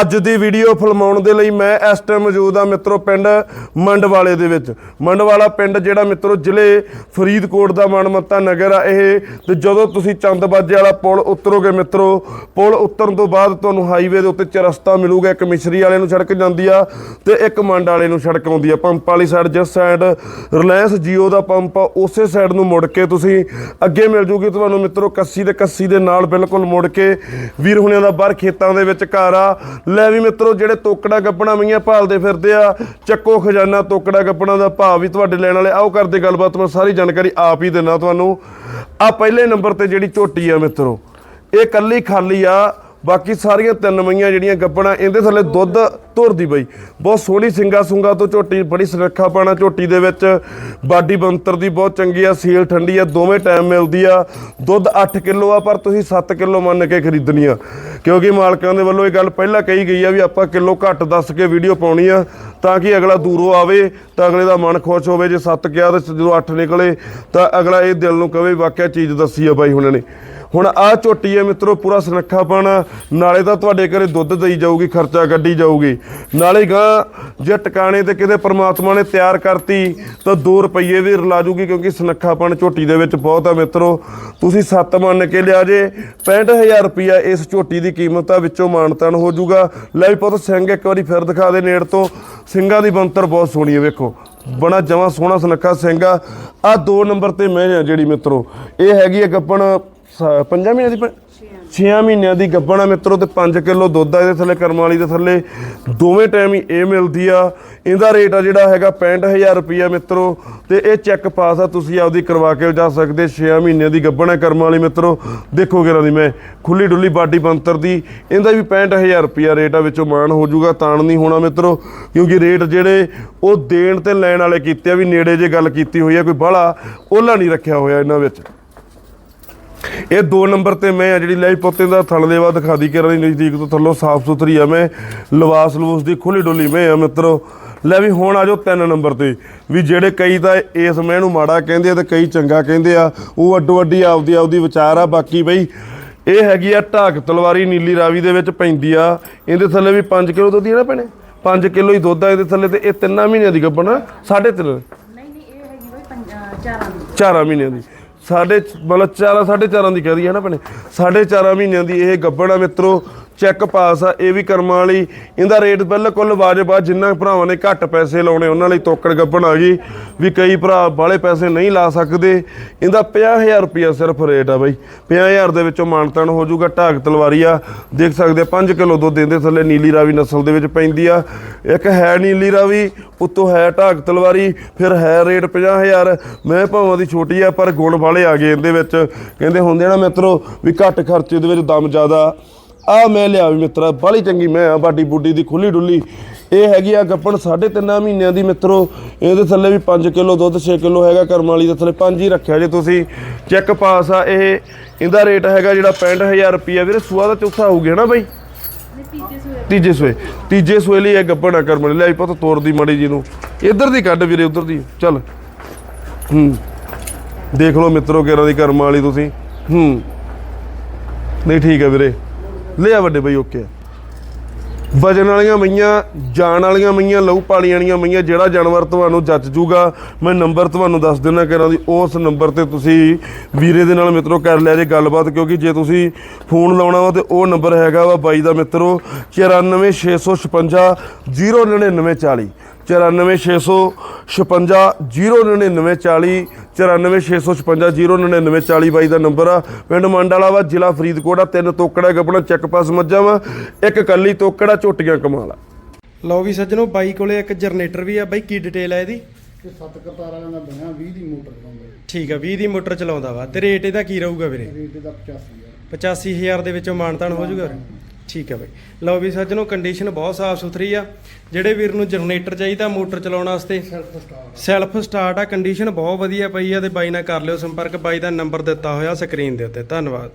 ਅੱਜ ਦੀ ਵੀਡੀਓ ਫਿਲਮਾਉਣ ਦੇ ਲਈ ਮੈਂ ਇਸ ਟਾਈਮ ਮੌਜੂਦ ਆ ਮਿੱਤਰੋ ਪਿੰਡ ਮੰਡਵਾਲੇ ਦੇ ਵਿੱਚ। ਮੰਡਵਾਲਾ ਪਿੰਡ ਜਿਹੜਾ ਮਿੱਤਰੋ ਜ਼ਿਲ੍ਹੇ ਫਰੀਦਕੋਟ ਦਾ ਮਨਮੱਤਾ ਨਗਰ ਆ ਇਹ। ਤੇ ਜਦੋਂ ਤੁਸੀਂ ਚੰਦਬਾਜੇ ਵਾਲਾ ਪੁਲ ਉਤਰੋਗੇ ਮਿੱਤਰੋ, ਪੁਲ ਉਤਰਨ ਤੋਂ ਬਾਅਦ ਤੁਹਾਨੂੰ ਹਾਈਵੇ ਦੇ ਉੱਤੇ ਚਰਸਤਾ ਮਿਲੂਗਾ, ਇੱਕ ਮਿਸ਼ਰੀ ਵਾਲੇ ਨੂੰ ਸੜਕ ਜਾਂਦੀ ਆ ਤੇ ਇੱਕ ਮੰਡ ਵਾਲੇ ਨੂੰ ਸੜਕ ਆਉਂਦੀ ਆ। ਪੰਪ ਵਾਲੀ ਸਾਈਡ ਜਿਸ ਸਾਈਡ ਰਿਲਾਇੰਸ ਜੀਓ ਦਾ ਪੰਪ ਆ, ਉਸੇ ਸਾਈਡ ਨੂੰ ਮੁੜ ਕੇ ਤੁਸੀਂ ਅੱਗੇ ਮਿਲ ਜੂਗੀ। ਤੁਹਾਨੂੰ ਮਿੱਤਰੋ ਕੱਸੀ ਤੇ ਕੱਸੀ ਦੇ ਨਾਲ ਬਿਲਕੁਲ ਮੁੜ ਕੇ ਵੀਰ ਹੁਣਿਆਂ ਦਾ ਬਾਹਰ ਖੇਤਾਂ ਦੇ ਵਿੱਚ ਘਰ ਆ। ਲੈ ਵੀ ਮਿੱਤਰੋ, ਜਿਹੜੇ ਤੋਕੜਾ ਗੱਪਣਾ ਮਈਆਂ ਭਾਲਦੇ ਫਿਰਦੇ ਆ, ਚੱਕੋ ਖਜ਼ਾਨਾ ਤੋਕੜਾ ਗੱਪਣਾ ਦਾ ਭਾਅ ਵੀ ਤੁਹਾਡੇ ਲੈਣ ਵਾਲੇ। ਆਓ ਕਰਦੇ ਗੱਲਬਾਤ, ਮੈਂ ਸਾਰੀ ਜਾਣਕਾਰੀ ਆਪ ਹੀ ਦਿੰਦਾ ਤੁਹਾਨੂੰ। ਆ ਪਹਿਲੇ ਨੰਬਰ ਤੇ ਜਿਹੜੀ ਝੋਟੀ ਆ ਮਿੱਤਰੋ, ਇਹ ਕੱਲੀ ਖਾਲੀ ਆ ਬਾਕੀ ਸਾਰੀਆਂ ਤਿੰਨ ਮਈਆਂ ਜਿਹੜੀਆਂ ਗੱਪਣਾ, ਇਹਦੇ ਥੱਲੇ ਦੁੱਧ ਧੁਰਦੀ ਬਈ। ਬਹੁਤ ਸੋਹਣੀ ਸਿੰਗਾ ਸੁੰਗਾ ਤੋਂ ਝੋਟੀ, ਬੜੀ ਸੁਰੱਖਾ ਪਾਣਾ ਝੋਟੀ ਦੇ ਵਿੱਚ। ਬਾਡੀ ਬੰਤਰ ਦੀ ਬਹੁਤ ਚੰਗੀ ਆ, ਸੀਲ ਠੰਡੀ ਆ, ਦੋਵੇਂ ਟਾਈਮ ਮਿਲਦੀ ਆ। ਦੁੱਧ 8 ਕਿਲੋ ਆ, ਪਰ ਤੁਸੀਂ 7 ਕਿਲੋ ਮੰਨ ਕੇ ਖਰੀਦਣੀ ਆ। ਕਿਉਂਕਿ ਮਾਲਕਾਂ ਦੇ ਵੱਲੋਂ ਇਹ ਗੱਲ ਪਹਿਲਾਂ ਕਹੀ ਗਈ ਆ ਵੀ ਆਪਾਂ ਕਿਲੋ ਘੱਟ ਦੱਸ ਕੇ ਵੀਡੀਓ ਪਾਉਣੀ ਆ, ਤਾਂ ਕਿ ਅਗਲਾ ਦੂਰੋਂ ਆਵੇ, ਤਾਂ ਅਗਲੇ ਦਾ ਮਨ ਖੁਸ਼ ਹੋਵੇ। ਜੇ 7 ਕਿਹਾ ਤੇ ਜਦੋਂ 8 ਨਿਕਲੇ, ਤਾਂ ਅਗਲਾ ਇਹ ਦਿਲ ਨੂੰ ਕਵੇ ਵਾਕਿਆ ਚੀਜ਼ ਦੱਸੀ ਆ ਬਾਈ ਹੁਣਾਂ ਨੇ। ਹੁਣ ਆ ਝੋਟੀ ਹੈ ਮਿੱਤਰੋ, ਪੂਰਾ ਸੁਨੱਖਾਪਣ ਨਾਲੇ ਤਾਂ ਤੁਹਾਡੇ ਘਰੇ ਦੁੱਧ ਦਈ ਜਾਊਗੀ, ਖਰਚਾ ਕੱਢੀ ਜਾਊਗੀ। ਨਾਲੇ ਗਾਂ, ਜੇ ਟਿਕਾਣੇ ਤੇ ਕਿਤੇ ਪਰਮਾਤਮਾ ਨੇ ਤਿਆਰ ਕਰਤੀ, ਤਾਂ 2 ਰੁਪਏ ਵੀ ਰਲਾ ਜੂਗੀ, ਕਿਉਂਕਿ ਸੁਨੱਖਾਪਣ ਝੋਟੀ ਦੇ ਵਿੱਚ ਬਹੁਤ ਆ ਮਿੱਤਰੋ। ਤੁਸੀਂ ਸੱਤ ਮੰਨ ਕੇ ਲਿਆ ਜੇ 65000 ਰੁਪਇਆ ਇਸ ਝੋਟੀ ਦੀ ਕੀਮਤ ਆ, ਵਿੱਚੋਂ ਮਾਨਤਨ ਹੋ ਜਾਊਗਾ ਲੈ ਪੁੱਤ, ਸਿੰਘ ਇੱਕ ਵਾਰੀ ਫਿਰ ਦਿਖਾ ਦੇ ਨੇੜ ਤੋਂ। ਸਿੰਘਾਂ ਦੀ ਬੰਤਰ ਬਹੁਤ ਸੋਹਣੀ ਹੈ ਵੇਖੋ। ਬੜਾ ਜਮਾ ਸੋਹਣਾ ਸੁਨੱਖਾ ਸਿੰਘ ਆ। ਦੋ ਨੰਬਰ ਤੇ ਮੈਂ ਜਿਹੜੀ ਮਿੱਤਰੋ, ਇਹ ਹੈਗੀ ਇੱਕ ਆਪਣ ਪੰਜਾਂ ਮਹੀਨਿਆਂ ਦੀ 6 ਮਹੀਨਿਆਂ ਦੀ ਗੱਬਣ ਆ ਮਿੱਤਰੋ ਤੇ 5 ਕਿਲੋ ਦੁੱਧ ਆ ਇਹਦੇ ਥੱਲੇ, ਕਰਮ ਵਾਲੀ ਦੇ ਥੱਲੇ। ਦੋਵੇਂ ਟਾਈਮ ਹੀ ਇਹ ਮਿਲਦੀ ਆ। ਇਹਦਾ ਰੇਟ ਆ ਜਿਹੜਾ ਹੈਗਾ 65000 ਰੁਪਇਆ ਮਿੱਤਰੋ। ਤੇ ਇਹ ਚੈੱਕ ਪਾਸ ਆ, ਤੁਸੀਂ ਆਪਦੀ ਕਰਵਾ ਕੇ ਜਾ ਸਕਦੇ 6 ਮਹੀਨਿਆਂ ਦੀ ਗੱਬਣ ਆ ਕਰਮ ਵਾਲੀ ਮਿੱਤਰੋ। ਦੇਖੋ ਕਿਰਾਂ ਦੀ ਮੈਂ ਖੁੱਲੀ ਡੁੱਲੀ ਬਾਡੀ ਬੰਤਰ ਦੀ। ਇਹਦਾ ਵੀ 65000 ਰੁਪਇਆ ਰੇਟ ਆ, ਵਿੱਚੋਂ ਮਾਣ ਹੋ ਜਾਊਗਾ ਤਾਣ ਨਹੀਂ ਹੋਣਾ ਮਿੱਤਰੋ। ਕਿਉਂਕਿ ਰੇਟ ਜਿਹੜੇ ਉਹ ਦੇਣ ਤੇ ਲੈਣ ਵਾਲੇ ਕੀਤੇ ਆ, ਵੀ ਨੇੜੇ ਜੇ ਗੱਲ ਕੀਤੀ ਹੋਈ ਆ, ਕੋਈ ਬਾਹਲਾ ਉਹਲਾ ਨਹੀਂ ਰੱਖਿਆ ਹੋਇਆ ਇਹਨਾਂ ਵਿੱਚ। ਇਹ ਦੋ ਨੰਬਰ ਤੇ ਮੈਂ ਆ ਜਿਹੜੀ ਲੈ ਪੋਤੇ ਦਾ ਬਾਅਦ ਦਿਖਾ ਦੀ ਕਰਨ ਦੀ ਨਜ਼ਦੀਕ ਤੋਂ ਥੱਲੋਂ ਸਾਫ਼ ਸੁਥਰੀ ਆ ਮੈਂ ਲਵਾਸ ਲਵੂਸ ਦੀ ਖੁੱਲੀ ਡੁੱਲੀ ਮੈਂ ਆ ਮਿੱਤਰੋ। ਲੈ ਵੀ ਹੁਣ ਆ ਜਾਓ ਤਿੰਨ ਨੰਬਰ ਤੇ। ਵੀ ਜਿਹੜੇ ਕਈ ਤਾਂ ਇਸ ਮੈਂ ਨੂੰ ਮਾੜਾ ਕਹਿੰਦੇ ਆ ਤੇ ਕਈ ਚੰਗਾ ਕਹਿੰਦੇ ਆ ਉਹ ਅੱਡੋ ਅੱਡੀ ਆਪਦੀ ਆਪਦੀ ਵਿਚਾਰ ਆ ਬਾਕੀ ਬਈ ਇਹ ਹੈਗੀ ਆ ਢਾਕ ਤਲਵਾਰੀ ਨੀਲੀ ਰਾਵੀ ਦੇ ਵਿੱਚ ਪੈਂਦੀ ਆ। ਇਹਦੇ ਥੱਲੇ ਵੀ 5 ਕਿਲੋ ਦੁੱਧ ਹੀ ਨਾ ਭੈਣੇ? 5 ਕਿਲੋ ਹੀ ਦੁੱਧ ਆ ਇਹਦੇ ਥੱਲੇ ਤੇ ਇਹ ਤਿੰਨਾਂ ਮਹੀਨਿਆਂ ਦੀ ਗੱਭਣ ਆ? ਸਾਢੇ ਤਿੰਨ? ਨਹੀਂ ਨਹੀਂ ਇਹ ਹੈਗੀ ਬਈ ਪੰਜਾ ਚਾਰਾਂ ਦੀ। ਚਾਰਾਂ ਮਹੀਨਿਆਂ ਦੀ। ਸਾਡੇ ਮਤਲਬ ਚਾਰਾਂ ਸਾਢੇ ਚਾਰਾਂ ਦੀ ਕਹਦੀ ਹੈ ਨਾ ਭੈਣੇ। ਸਾਢੇ ਚਾਰਾਂ ਮਹੀਨਿਆਂ ਦੀ ਇਹ ਗੱਬੜ ਆ ਮਿੱਤਰੋ। ਚੈੱਕ ਪਾਸ ਆ, ਇਹ ਵੀ ਕਰਮਾਂ ਵਾਲੀ। ਇਹਦਾ ਰੇਟ ਬਿਲਕੁਲ ਵਾਜਬ ਆ, ਜਿੰਨਾ ਭਰਾਵਾਂ ਨੇ ਘੱਟ ਪੈਸੇ ਲਾਉਣੇ, ਉਹਨਾਂ ਲਈ ਤੋਕੜ ਗੱਬਣ ਆ ਗਈ ਵੀ ਕਈ ਭਰਾ ਬਾਲੇ ਪੈਸੇ ਨਹੀਂ ਲਾ ਸਕਦੇ। ਇਹਦਾ 50000 ਰੁਪਿਆ ਸਿਰਫ ਰੇਟ ਆ ਬਾਈ। 50000 ਦੇ ਵਿੱਚੋਂ ਮਾਨਤਨ ਹੋ ਜਾਊਗਾ, ਢਾਕ ਤਲਵਾਰੀ ਆ। ਦੇਖ ਸਕਦੇ ਆ 5 ਕਿਲੋ ਦੁੱਧ ਦਿੰਦੇ ਥੱਲੇ ਨੀਲੀ ਰਾਵੀ ਨਸਲ ਦੇ ਵਿੱਚ ਪੈਂਦੀ ਆ। ਇੱਕ ਹੈ ਨੀਲੀ ਰਾਵੀ, ਉੱਤੋਂ ਹੈ ਢਾਕ ਤਲਵਾਰੀ, ਫਿਰ ਹੈ ਰੇਟ 50000 ਮੈਂ ਭਾਵਾਂ ਦੀ ਛੋਟੀ ਆ, ਪਰ ਗੁਣ ਵਾਲੇ ਆ ਗਏ ਇਹਦੇ ਵਿੱਚ। ਕਹਿੰਦੇ ਹੁੰਦੇ ਨਾ ਮਿੱਤਰੋ ਵੀ ਘੱਟ ਖਰਚੇ ਦੇ ਵਿੱਚ ਦਮ ਜ਼ਿਆਦਾ। ਆ ਮੈਂ ਲਿਆ ਵੀ ਮਿੱਤਰਾ ਬਾਲੀ ਚੰਗੀ ਮੈਂ ਆ ਬਾਡੀ ਬੁੱਡੀ ਦੀ ਖੁੱਲੀ ਡੁੱਲੀ। ਇਹ ਹੈਗੀ ਆ ਗੱਪਣ 3.5 ਮਹੀਨਿਆਂ ਦੀ ਮਿੱਤਰੋ। ਇਹਦੇ ਥੱਲੇ ਵੀ 5 ਕਿਲੋ ਦੁੱਧ 6 ਕਿਲੋ ਹੈਗਾ ਕਰਮ ਵਾਲੀ ਦੇ ਥੱਲੇ 5 ਹੀ ਰੱਖਿਆ ਜੇ ਤੁਸੀਂ। ਚੈੱਕ ਪਾਸ ਆ ਇਹ ਇਹਦਾ ਰੇਟ ਹੈਗਾ ਜਿਹੜਾ 65000 ਰੁਪਿਆ ਵੀਰੇ ਸੂਆ ਦਾ ਚੌਥਾ ਹੋਊਗਾ ਨਾ ਬਾਈ? ਤੀਜੇ ਸੂਏ ਤੀਜੇ ਸੂਏ। ਲਈ ਇਹ ਗੱਬਣ ਆ ਕਰਮ ਵਾਲੀ। ਲੈ ਪੁੱਤ ਤੋਰ ਦੀ ਮੜੀ ਜੀ ਨੂੰ। ਇੱਧਰ ਦੀ ਕੱਢ ਵੀਰੇ ਉੱਧਰ ਦੀ। ਚੱਲ। ਹੂੰ। ਦੇਖ ਲਓ ਮਿੱਤਰੋ ਕਿਹੜਾ ਦੀ ਕਰਮ ਵਾਲੀ ਤੁਸੀਂ। ਹੂੰ। ਨਹੀਂ ਠੀਕ ਹੈ ਵੀਰੇ। ਲਿਆ ਵੱਡੇ ਬਈ ਓਕੇ ਵਜਨ ਵਾਲੀਆਂ ਮਈਆਂ ਜਾਣ ਵਾਲੀਆਂ ਮਈਆਂ, ਲਹੂ ਪਾਲੀ ਵਾਲੀਆਂ ਮਈਆਂ, ਜਿਹੜਾ ਜਾਨਵਰ ਤੁਹਾਨੂੰ ਜੱਜ ਜੂਗਾ, ਮੈਂ ਨੰਬਰ ਤੁਹਾਨੂੰ ਦੱਸ ਦਿੰਦਾ ਕਿਰਾਂ ਦੀ, ਉਸ ਨੰਬਰ ਤੇ ਤੁਸੀਂ ਵੀਰੇ ਦੇ ਨਾਲ ਮਿੱਤਰੋ ਕਰ ਲਿਆ ਜੇ ਗੱਲਬਾਤ, ਕਿਉਂਕਿ ਜੇ ਤੁਸੀਂ ਫੋਨ ਲਾਉਣਾ ਵਾ ਤੇ ਉਹ ਨੰਬਰ ਹੈਗਾ ਵਾ ਬਾਈ ਦਾ ਮਿੱਤਰੋ 94656 09940 94656 09940 94656 ਬਾਈ ਦਾ ਨੰਬਰ ਆ। ਪਿੰਡ ਮੰਡਾਲਾ ਵਾ ਜ਼ਿਲ੍ਹਾ ਫਰੀਦਕੋਟ ਆ। ਤਿੰਨ ਤੋਕੜਾ ਗੱਪਣਾ ਚੱਕ ਪਾਸ ਮੱਝਾਂ ਵਾ। ਇੱਕ ਕੱਲੀ ਤੋਕੜਾ ਝੋਟੀਆਂ ਕਮਾਲ ਆ। ਲਓ ਵੀ ਸੱਜਣੋ ਬਾਈ ਕੋਲੇ ਇੱਕ ਜਨਰੇਟਰ ਵੀ ਆ। ਬਾਈ ਕੀ ਡਿਟੇਲ ਹੈ ਇਹਦੀ? ਇਹ ਸੱਤ ਕਰਤਾਰ ਵਾਲਿਆਂ ਦਾ ਬਣਿਆ 20 ਦੀ ਮੋਟਰ ਚਲਾਉਂਦੇ ਠੀਕ ਆ 20 ਦੀ ਮੋਟਰ ਚਲਾਉਂਦਾ ਵਾ। ਤੇ ਰੇਟ ਇਹਦਾ ਕੀ ਰਹੂਗਾ ਵੀਰੇ? ਰੇਟ ਦਾ 85 ਆ 85000 ਦੇ ਵਿੱਚੋਂ ਮਾਨਤਾਨ ਹੋ ਜਾਊਗਾ? ਠੀਕ ਹੈ ਬਾਈ। ਲਓ ਵੀ ਸੱਜਣੋ ਕੰਡੀਸ਼ਨ ਬਹੁਤ ਸਾਫ਼ ਸੁਥਰੀ ਆ। ਜਿਹੜੇ ਵੀਰ ਨੂੰ ਜਨਰੇਟਰ ਚਾਹੀਦਾ, ਮੋਟਰ ਚਲਾਉਣ ਵਾਸਤੇ। ਸੈਲਫ ਸਟਾਰਟ ਸੈਲਫ ਸਟਾਰਟ ਆ। ਕੰਡੀਸ਼ਨ ਬਹੁਤ ਵਧੀਆ ਪਈ ਆ ਤੇ ਬਾਈ ਨਾਲ ਕਰ ਲਿਓ ਸੰਪਰਕ। ਬਾਈ ਦਾ ਨੰਬਰ ਦਿੱਤਾ ਹੋਇਆ ਸਕਰੀਨ ਦੇ ਉੱਤੇ। ਧੰਨਵਾਦ।